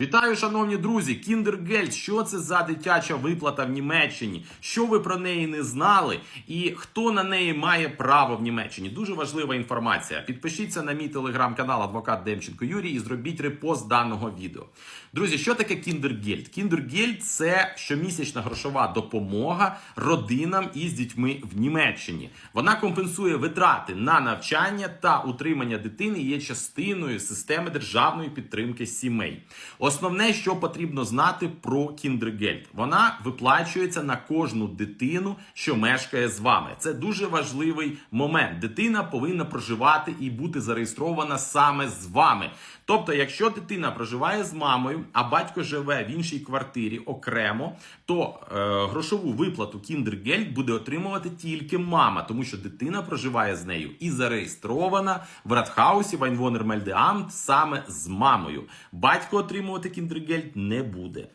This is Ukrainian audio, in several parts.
Вітаю, шановні друзі! Кіндергельд, що це за дитяча виплата в Німеччині? Що ви про неї не знали? І хто на неї має право в Німеччині? Дуже важлива інформація. Підпишіться на мій телеграм-канал Адвокат Демченко Юрій і зробіть репост даного відео. Друзі, що таке Кіндергельд? Кіндергельд це щомісячна грошова допомога родинам із дітьми в Німеччині. Вона компенсує витрати на навчання та утримання дитини. Є частиною системи державної підтримки сімей. Основне, що потрібно знати про Кіндергельд, вона виплачується на кожну дитину, що мешкає з вами. Це дуже важливий момент. Дитина повинна проживати і бути зареєстрована саме з вами. Тобто, якщо дитина проживає з мамою, а батько живе в іншій квартирі окремо, то е, грошову виплату Кіндергельд буде отримувати тільки мама, тому що дитина проживає з нею і зареєстрована в Радхаусі Вайнвонермельдеамт саме з мамою. Батько отримувати Кіндергельд не буде.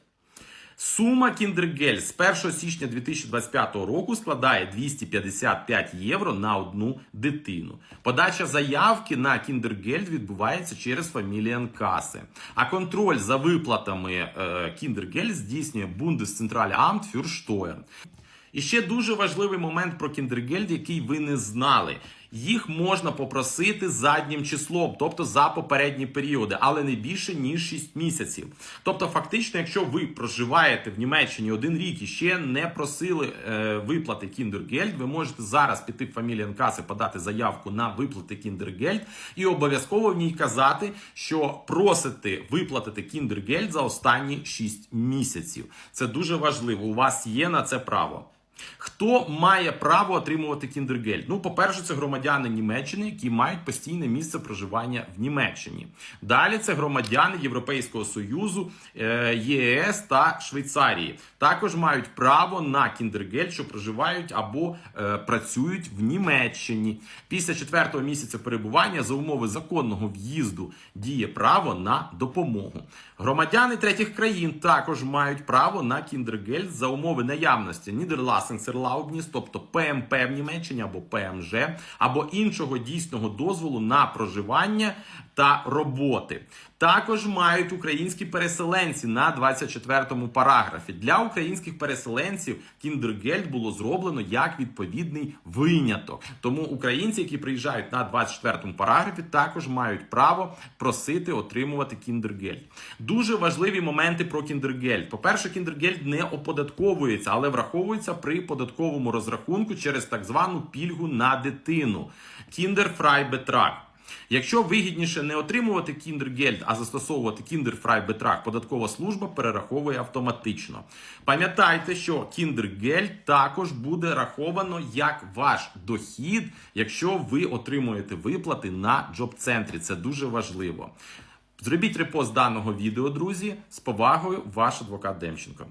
Сума Кіндергель з 1 січня 2025 року складає 255 євро на одну дитину. Подача заявки на Кіндергельд відбувається через фаміліанкаси. А контроль за виплатами е, Кіндергель здійснює für Steuern. І ще дуже важливий момент про Кіндергельд, який ви не знали. Їх можна попросити заднім числом, тобто за попередні періоди, але не більше ніж 6 місяців. Тобто, фактично, якщо ви проживаєте в Німеччині один рік і ще не просили е, виплати Кіндергельд, ви можете зараз піти в фаміліанкаси, подати заявку на виплати Кіндергельд і обов'язково в ній казати, що просите виплатити Кіндергельд за останні 6 місяців. Це дуже важливо. У вас є на це право. Хто має право отримувати кіндергельд? Ну, по-перше, це громадяни Німеччини, які мають постійне місце проживання в Німеччині. Далі це громадяни Європейського Союзу, е, ЄС та Швейцарії. Також мають право на кіндергельд, що проживають або е, працюють в Німеччині. Після четвертого місяця перебування за умови законного в'їзду діє право на допомогу. Громадяни третіх країн також мають право на кіндергельд за умови наявності Нідерласенсерлаубніс, тобто ПМП в Німеччині або ПМЖ, або іншого дійсного дозволу на проживання та роботи. Також мають українські переселенці на 24-му параграфі. Для українських переселенців Кіндергельд було зроблено як відповідний виняток. Тому українці, які приїжджають на 24-му параграфі, також мають право просити отримувати Кіндергельд. Дуже важливі моменти про Кіндергельд. По-перше, Кіндергельд не оподатковується, але враховується при податковому розрахунку через так звану пільгу на дитину. Кіндерфрайбетрак. Якщо вигідніше не отримувати кіндергельд, а застосовувати кіндерфрайбетрак, податкова служба перераховує автоматично. Пам'ятайте, що кіндергельд також буде раховано як ваш дохід, якщо ви отримуєте виплати на джоб-центрі. Це дуже важливо. Зробіть репост даного відео, друзі. З повагою, ваш адвокат Демченко.